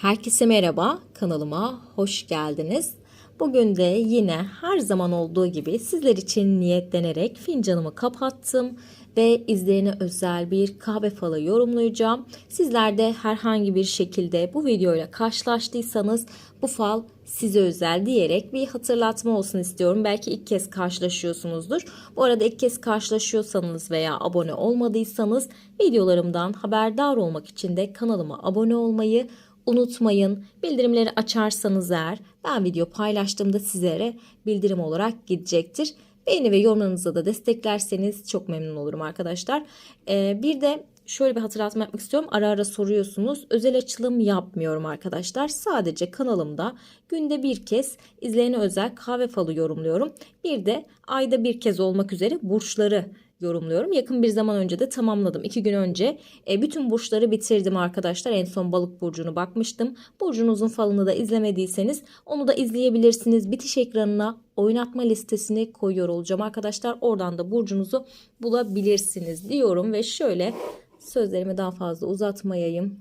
Herkese merhaba, kanalıma hoş geldiniz. Bugün de yine her zaman olduğu gibi sizler için niyetlenerek fincanımı kapattım ve izleyene özel bir kahve falı yorumlayacağım. Sizler de herhangi bir şekilde bu videoyla karşılaştıysanız bu fal size özel diyerek bir hatırlatma olsun istiyorum. Belki ilk kez karşılaşıyorsunuzdur. Bu arada ilk kez karşılaşıyorsanız veya abone olmadıysanız videolarımdan haberdar olmak için de kanalıma abone olmayı unutmayın. Bildirimleri açarsanız eğer ben video paylaştığımda sizlere bildirim olarak gidecektir. Beğeni ve yorumlarınızı da desteklerseniz çok memnun olurum arkadaşlar. Ee, bir de şöyle bir hatırlatma yapmak istiyorum. Ara ara soruyorsunuz. Özel açılım yapmıyorum arkadaşlar. Sadece kanalımda günde bir kez izleyene özel kahve falı yorumluyorum. Bir de ayda bir kez olmak üzere burçları yorumluyorum. Yakın bir zaman önce de tamamladım. İki gün önce e, bütün burçları bitirdim arkadaşlar. En son balık burcunu bakmıştım. Burcunuzun falını da izlemediyseniz onu da izleyebilirsiniz. Bitiş ekranına oynatma listesini koyuyor olacağım arkadaşlar. Oradan da burcunuzu bulabilirsiniz diyorum ve şöyle sözlerimi daha fazla uzatmayayım.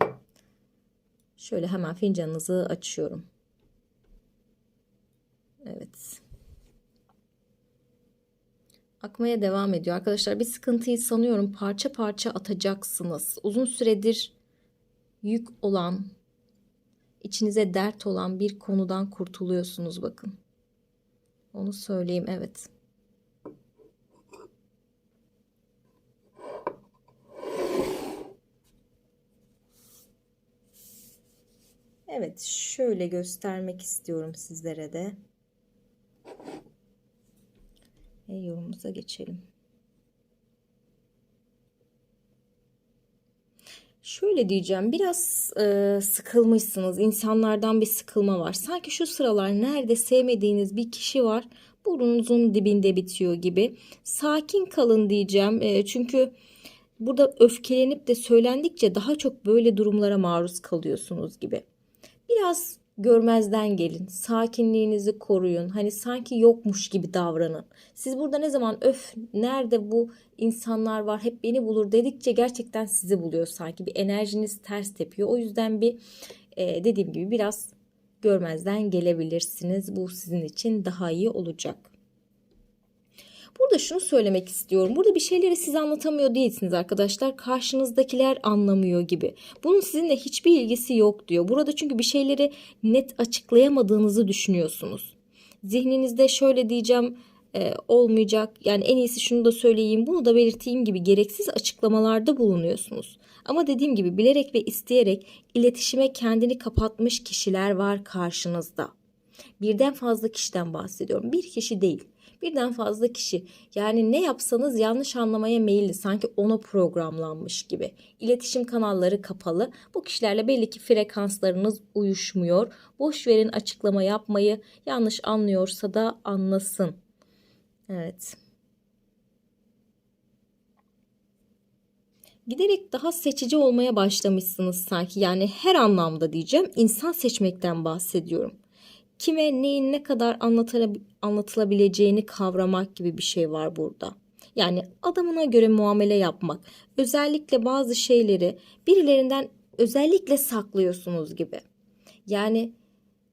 Şöyle hemen fincanınızı açıyorum. Evet akmaya devam ediyor. Arkadaşlar bir sıkıntıyı sanıyorum parça parça atacaksınız. Uzun süredir yük olan, içinize dert olan bir konudan kurtuluyorsunuz bakın. Onu söyleyeyim evet. Evet şöyle göstermek istiyorum sizlere de. Ve yorumumuza geçelim. Şöyle diyeceğim biraz e, sıkılmışsınız. İnsanlardan bir sıkılma var. Sanki şu sıralar nerede sevmediğiniz bir kişi var. Burnunuzun dibinde bitiyor gibi. Sakin kalın diyeceğim. E, çünkü burada öfkelenip de söylendikçe daha çok böyle durumlara maruz kalıyorsunuz gibi. Biraz görmezden gelin. Sakinliğinizi koruyun. Hani sanki yokmuş gibi davranın. Siz burada ne zaman öf nerede bu insanlar var hep beni bulur dedikçe gerçekten sizi buluyor sanki. Bir enerjiniz ters tepiyor. O yüzden bir e, dediğim gibi biraz görmezden gelebilirsiniz. Bu sizin için daha iyi olacak. Burada şunu söylemek istiyorum. Burada bir şeyleri siz anlatamıyor değilsiniz arkadaşlar. Karşınızdakiler anlamıyor gibi. Bunun sizinle hiçbir ilgisi yok diyor. Burada çünkü bir şeyleri net açıklayamadığınızı düşünüyorsunuz. Zihninizde şöyle diyeceğim e, olmayacak. Yani en iyisi şunu da söyleyeyim, bunu da belirteyim gibi gereksiz açıklamalarda bulunuyorsunuz. Ama dediğim gibi bilerek ve isteyerek iletişime kendini kapatmış kişiler var karşınızda. Birden fazla kişiden bahsediyorum. Bir kişi değil birden fazla kişi yani ne yapsanız yanlış anlamaya meyilli sanki ona programlanmış gibi. İletişim kanalları kapalı. Bu kişilerle belli ki frekanslarınız uyuşmuyor. Boş verin açıklama yapmayı. Yanlış anlıyorsa da anlasın. Evet. giderek daha seçici olmaya başlamışsınız sanki. Yani her anlamda diyeceğim. insan seçmekten bahsediyorum kime neyin ne kadar anlatılabileceğini kavramak gibi bir şey var burada. Yani adamına göre muamele yapmak. Özellikle bazı şeyleri birilerinden özellikle saklıyorsunuz gibi. Yani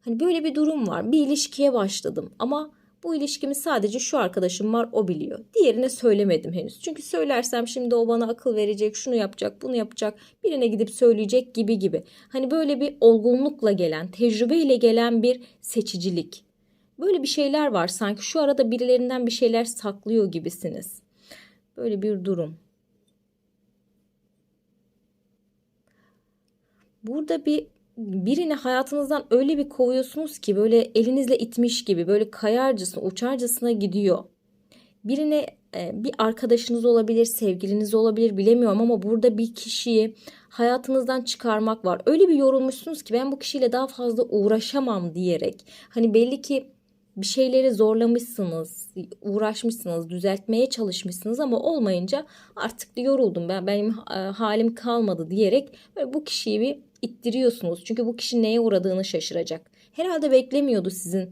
hani böyle bir durum var. Bir ilişkiye başladım ama bu ilişkimi sadece şu arkadaşım var o biliyor. Diğerine söylemedim henüz. Çünkü söylersem şimdi o bana akıl verecek, şunu yapacak, bunu yapacak, birine gidip söyleyecek gibi gibi. Hani böyle bir olgunlukla gelen, tecrübeyle gelen bir seçicilik. Böyle bir şeyler var sanki şu arada birilerinden bir şeyler saklıyor gibisiniz. Böyle bir durum. Burada bir birini hayatınızdan öyle bir kovuyorsunuz ki böyle elinizle itmiş gibi böyle kayarcasına uçarcasına gidiyor. Birine e, bir arkadaşınız olabilir, sevgiliniz olabilir bilemiyorum ama burada bir kişiyi hayatınızdan çıkarmak var. Öyle bir yorulmuşsunuz ki ben bu kişiyle daha fazla uğraşamam diyerek. Hani belli ki bir şeyleri zorlamışsınız, uğraşmışsınız, düzeltmeye çalışmışsınız ama olmayınca artık yoruldum ben benim e, halim kalmadı diyerek bu kişiyi bir ittiriyorsunuz. Çünkü bu kişi neye uğradığını şaşıracak. Herhalde beklemiyordu sizin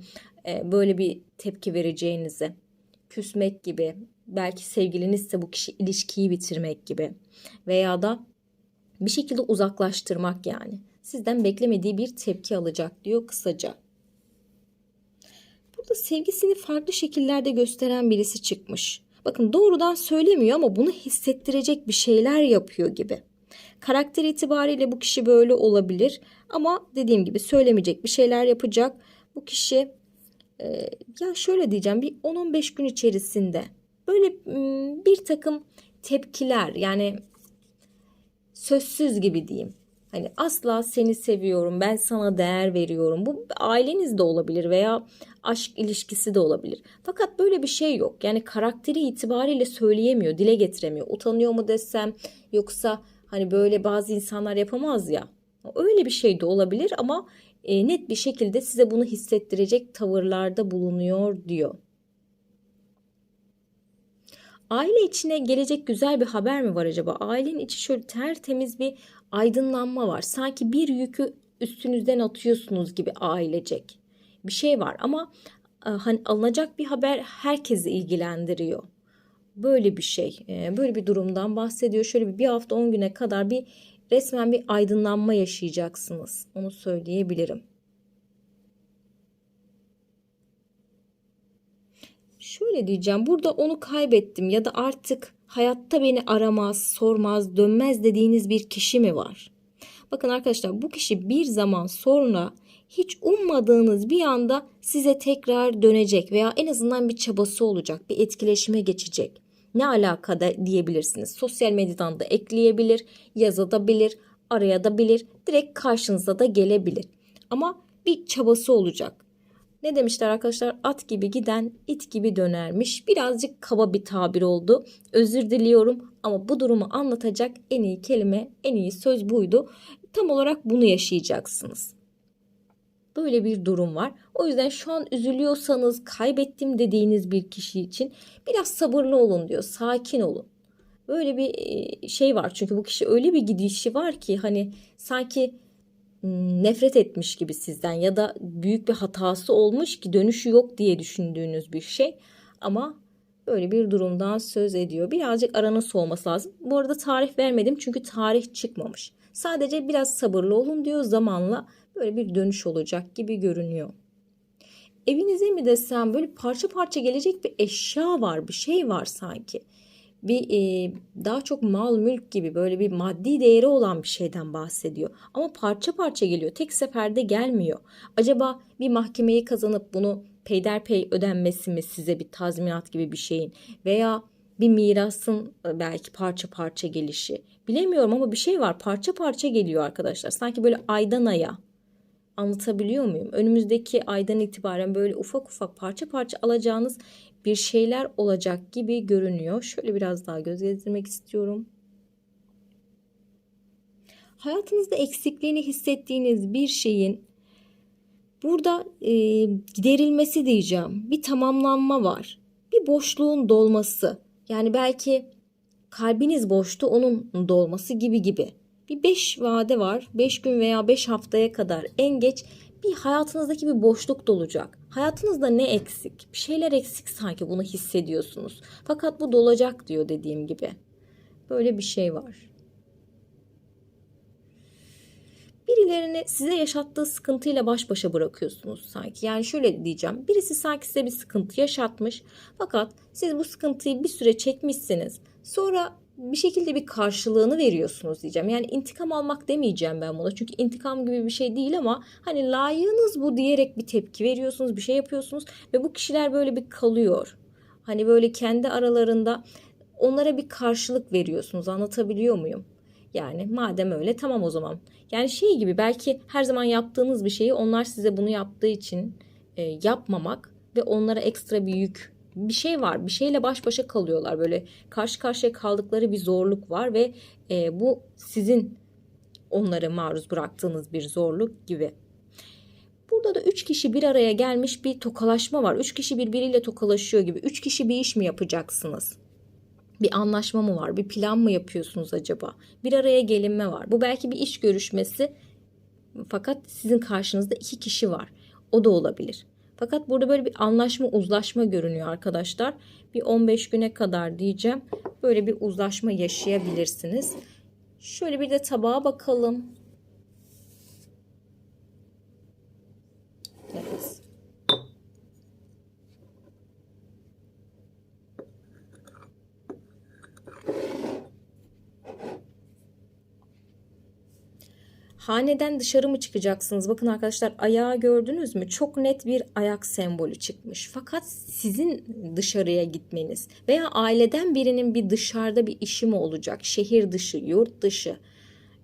e, böyle bir tepki vereceğinizi. Küsmek gibi, belki sevgilinizse bu kişi ilişkiyi bitirmek gibi veya da bir şekilde uzaklaştırmak yani. sizden beklemediği bir tepki alacak diyor kısaca. Burada sevgisini farklı şekillerde gösteren birisi çıkmış. Bakın doğrudan söylemiyor ama bunu hissettirecek bir şeyler yapıyor gibi. Karakter itibariyle bu kişi böyle olabilir ama dediğim gibi söylemeyecek bir şeyler yapacak. Bu kişi e, ya şöyle diyeceğim bir 10-15 gün içerisinde böyle m, bir takım tepkiler yani sözsüz gibi diyeyim. Hani asla seni seviyorum, ben sana değer veriyorum. Bu aileniz de olabilir veya aşk ilişkisi de olabilir. Fakat böyle bir şey yok. Yani karakteri itibariyle söyleyemiyor, dile getiremiyor. Utanıyor mu desem yoksa hani böyle bazı insanlar yapamaz ya. Öyle bir şey de olabilir ama e, net bir şekilde size bunu hissettirecek tavırlarda bulunuyor diyor. Aile içine gelecek güzel bir haber mi var acaba? Ailenin içi şöyle tertemiz bir aydınlanma var. Sanki bir yükü üstünüzden atıyorsunuz gibi ailecek. Bir şey var ama e, hani alınacak bir haber herkesi ilgilendiriyor. Böyle bir şey, e, böyle bir durumdan bahsediyor. Şöyle bir, bir hafta 10 güne kadar bir resmen bir aydınlanma yaşayacaksınız. Onu söyleyebilirim. Şöyle diyeceğim. Burada onu kaybettim ya da artık hayatta beni aramaz, sormaz, dönmez dediğiniz bir kişi mi var? Bakın arkadaşlar bu kişi bir zaman sonra hiç ummadığınız bir anda size tekrar dönecek veya en azından bir çabası olacak, bir etkileşime geçecek. Ne alakada diyebilirsiniz. Sosyal medyadan da ekleyebilir, yazabilir, arayabilir, direkt karşınıza da gelebilir. Ama bir çabası olacak. Ne demişler arkadaşlar? At gibi giden it gibi dönermiş. Birazcık kaba bir tabir oldu. Özür diliyorum ama bu durumu anlatacak en iyi kelime, en iyi söz buydu. Tam olarak bunu yaşayacaksınız. Böyle bir durum var. O yüzden şu an üzülüyorsanız, kaybettim dediğiniz bir kişi için biraz sabırlı olun diyor. Sakin olun. Böyle bir şey var çünkü bu kişi öyle bir gidişi var ki hani sanki nefret etmiş gibi sizden ya da büyük bir hatası olmuş ki dönüşü yok diye düşündüğünüz bir şey ama böyle bir durumdan söz ediyor. Birazcık aranın soğuması lazım. Bu arada tarih vermedim çünkü tarih çıkmamış. Sadece biraz sabırlı olun diyor zamanla böyle bir dönüş olacak gibi görünüyor. Evinize mi desem böyle parça parça gelecek bir eşya var bir şey var sanki bir e, daha çok mal mülk gibi böyle bir maddi değeri olan bir şeyden bahsediyor. Ama parça parça geliyor. Tek seferde gelmiyor. Acaba bir mahkemeyi kazanıp bunu peyderpey ödenmesi mi size bir tazminat gibi bir şeyin veya bir mirasın e, belki parça parça gelişi. Bilemiyorum ama bir şey var. Parça parça geliyor arkadaşlar. Sanki böyle aydan aya. Anlatabiliyor muyum? Önümüzdeki aydan itibaren böyle ufak ufak parça parça alacağınız bir şeyler olacak gibi görünüyor. Şöyle biraz daha göz gezdirmek istiyorum. Hayatınızda eksikliğini hissettiğiniz bir şeyin burada e, giderilmesi diyeceğim. Bir tamamlanma var. Bir boşluğun dolması. Yani belki kalbiniz boştu onun dolması gibi gibi. Bir 5 vade var. 5 gün veya 5 haftaya kadar en geç bir hayatınızdaki bir boşluk dolacak. Hayatınızda ne eksik? Bir şeyler eksik sanki bunu hissediyorsunuz. Fakat bu dolacak diyor dediğim gibi. Böyle bir şey var. Birilerini size yaşattığı sıkıntıyla baş başa bırakıyorsunuz sanki. Yani şöyle diyeceğim. Birisi sanki size bir sıkıntı yaşatmış. Fakat siz bu sıkıntıyı bir süre çekmişsiniz. Sonra bir şekilde bir karşılığını veriyorsunuz diyeceğim. Yani intikam almak demeyeceğim ben buna. Çünkü intikam gibi bir şey değil ama hani layığınız bu diyerek bir tepki veriyorsunuz, bir şey yapıyorsunuz ve bu kişiler böyle bir kalıyor. Hani böyle kendi aralarında onlara bir karşılık veriyorsunuz. Anlatabiliyor muyum? Yani madem öyle tamam o zaman. Yani şey gibi belki her zaman yaptığınız bir şeyi onlar size bunu yaptığı için e, yapmamak ve onlara ekstra bir yük bir şey var. Bir şeyle baş başa kalıyorlar. Böyle karşı karşıya kaldıkları bir zorluk var ve e, bu sizin onlara maruz bıraktığınız bir zorluk gibi. Burada da üç kişi bir araya gelmiş bir tokalaşma var. Üç kişi birbiriyle tokalaşıyor gibi. Üç kişi bir iş mi yapacaksınız? Bir anlaşma mı var? Bir plan mı yapıyorsunuz acaba? Bir araya gelinme var. Bu belki bir iş görüşmesi fakat sizin karşınızda iki kişi var. O da olabilir. Fakat burada böyle bir anlaşma uzlaşma görünüyor arkadaşlar. Bir 15 güne kadar diyeceğim. Böyle bir uzlaşma yaşayabilirsiniz. Şöyle bir de tabağa bakalım. Haneden dışarı mı çıkacaksınız? Bakın arkadaşlar ayağı gördünüz mü? Çok net bir ayak sembolü çıkmış. Fakat sizin dışarıya gitmeniz veya aileden birinin bir dışarıda bir işi mi olacak? Şehir dışı, yurt dışı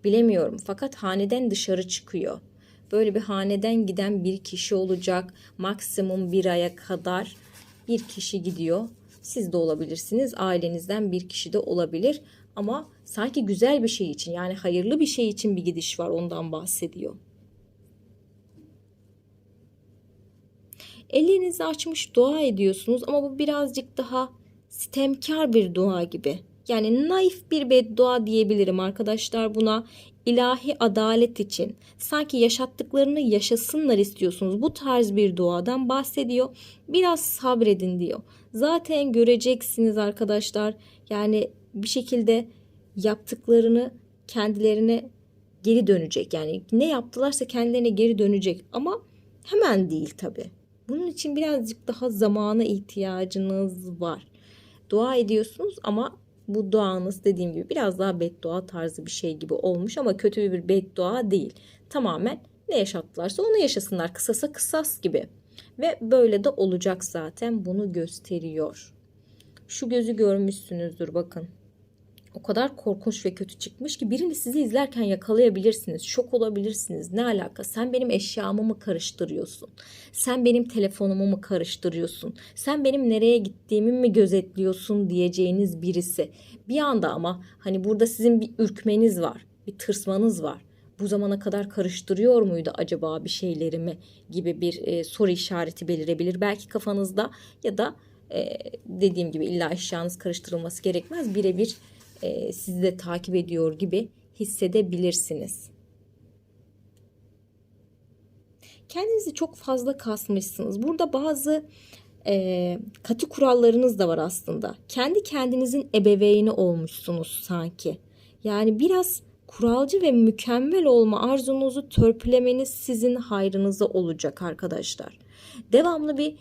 bilemiyorum. Fakat haneden dışarı çıkıyor. Böyle bir haneden giden bir kişi olacak. Maksimum bir aya kadar bir kişi gidiyor. Siz de olabilirsiniz. Ailenizden bir kişi de olabilir. Ama sanki güzel bir şey için yani hayırlı bir şey için bir gidiş var ondan bahsediyor. Ellerinizi açmış dua ediyorsunuz ama bu birazcık daha sitemkar bir dua gibi. Yani naif bir beddua diyebilirim arkadaşlar buna. ilahi adalet için sanki yaşattıklarını yaşasınlar istiyorsunuz. Bu tarz bir duadan bahsediyor. Biraz sabredin diyor. Zaten göreceksiniz arkadaşlar. Yani bir şekilde yaptıklarını kendilerine geri dönecek. Yani ne yaptılarsa kendilerine geri dönecek ama hemen değil tabi. Bunun için birazcık daha zamana ihtiyacınız var. Dua ediyorsunuz ama bu duanız dediğim gibi biraz daha beddua tarzı bir şey gibi olmuş ama kötü bir beddua değil. Tamamen ne yaşattılarsa onu yaşasınlar. Kısasa kısas gibi. Ve böyle de olacak zaten bunu gösteriyor. Şu gözü görmüşsünüzdür bakın o kadar korkunç ve kötü çıkmış ki birini sizi izlerken yakalayabilirsiniz. Şok olabilirsiniz. Ne alaka? Sen benim eşyamı mı karıştırıyorsun? Sen benim telefonumu mu karıştırıyorsun? Sen benim nereye gittiğimi mi gözetliyorsun diyeceğiniz birisi. Bir anda ama hani burada sizin bir ürkmeniz var. Bir tırsmanız var. Bu zamana kadar karıştırıyor muydu acaba bir şeylerimi gibi bir e, soru işareti belirebilir. Belki kafanızda ya da e, dediğim gibi illa eşyanız karıştırılması gerekmez. Birebir e, sizi de takip ediyor gibi hissedebilirsiniz. Kendinizi çok fazla kasmışsınız. Burada bazı e, katı kurallarınız da var aslında. Kendi kendinizin ebeveyni olmuşsunuz sanki. Yani biraz kuralcı ve mükemmel olma arzunuzu törpülemeniz sizin hayrınıza olacak arkadaşlar. Devamlı bir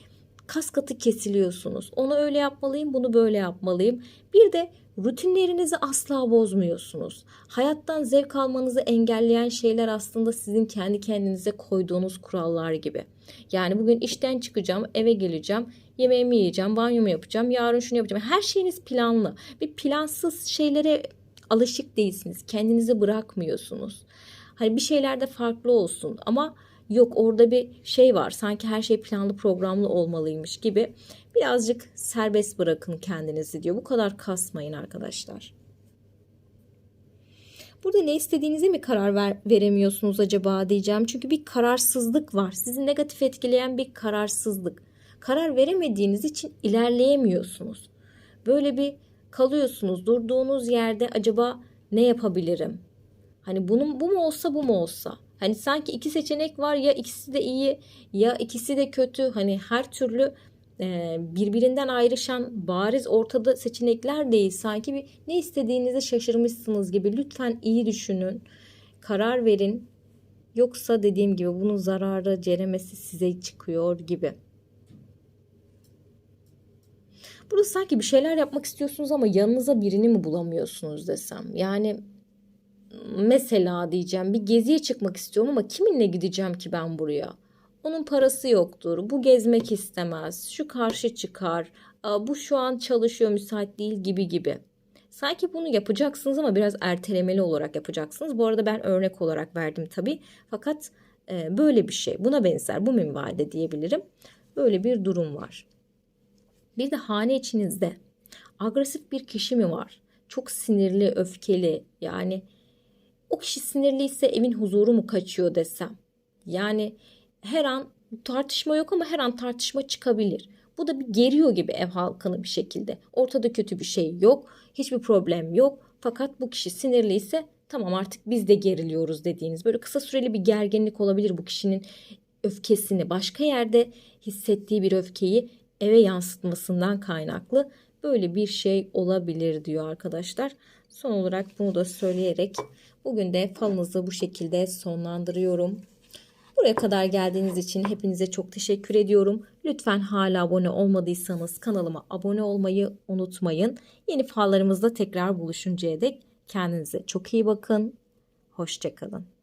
kas katı kesiliyorsunuz. Onu öyle yapmalıyım, bunu böyle yapmalıyım. Bir de rutinlerinizi asla bozmuyorsunuz. Hayattan zevk almanızı engelleyen şeyler aslında sizin kendi kendinize koyduğunuz kurallar gibi. Yani bugün işten çıkacağım, eve geleceğim, yemeğimi yiyeceğim, banyomu yapacağım, yarın şunu yapacağım. Her şeyiniz planlı. Bir plansız şeylere alışık değilsiniz. Kendinizi bırakmıyorsunuz. Hani bir şeylerde farklı olsun ama yok orada bir şey var sanki her şey planlı programlı olmalıymış gibi birazcık serbest bırakın kendinizi diyor. Bu kadar kasmayın arkadaşlar. Burada ne istediğinize mi karar ver, veremiyorsunuz acaba diyeceğim. Çünkü bir kararsızlık var. Sizi negatif etkileyen bir kararsızlık. Karar veremediğiniz için ilerleyemiyorsunuz. Böyle bir kalıyorsunuz. Durduğunuz yerde acaba ne yapabilirim? Hani bunun bu mu olsa bu mu olsa? Hani sanki iki seçenek var ya ikisi de iyi ya ikisi de kötü. Hani her türlü e, birbirinden ayrışan bariz ortada seçenekler değil. Sanki bir ne istediğinizi şaşırmışsınız gibi. Lütfen iyi düşünün. Karar verin. Yoksa dediğim gibi bunun zararı ceremesi size çıkıyor gibi. Burada sanki bir şeyler yapmak istiyorsunuz ama yanınıza birini mi bulamıyorsunuz desem. Yani mesela diyeceğim bir geziye çıkmak istiyorum ama kiminle gideceğim ki ben buraya? Onun parası yoktur. Bu gezmek istemez. Şu karşı çıkar. Bu şu an çalışıyor müsait değil gibi gibi. Sanki bunu yapacaksınız ama biraz ertelemeli olarak yapacaksınız. Bu arada ben örnek olarak verdim tabii. Fakat e, böyle bir şey. Buna benzer. Bu minvalde diyebilirim. Böyle bir durum var. Bir de hane içinizde agresif bir kişi mi var? Çok sinirli, öfkeli. Yani o kişi sinirliyse evin huzuru mu kaçıyor desem. Yani her an tartışma yok ama her an tartışma çıkabilir. Bu da bir geriyor gibi ev halkını bir şekilde. Ortada kötü bir şey yok. Hiçbir problem yok. Fakat bu kişi sinirliyse tamam artık biz de geriliyoruz dediğiniz böyle kısa süreli bir gerginlik olabilir bu kişinin öfkesini başka yerde hissettiği bir öfkeyi eve yansıtmasından kaynaklı böyle bir şey olabilir diyor arkadaşlar. Son olarak bunu da söyleyerek bugün de falınızı bu şekilde sonlandırıyorum. Buraya kadar geldiğiniz için hepinize çok teşekkür ediyorum. Lütfen hala abone olmadıysanız kanalıma abone olmayı unutmayın. Yeni fallarımızda tekrar buluşuncaya dek kendinize çok iyi bakın. Hoşçakalın.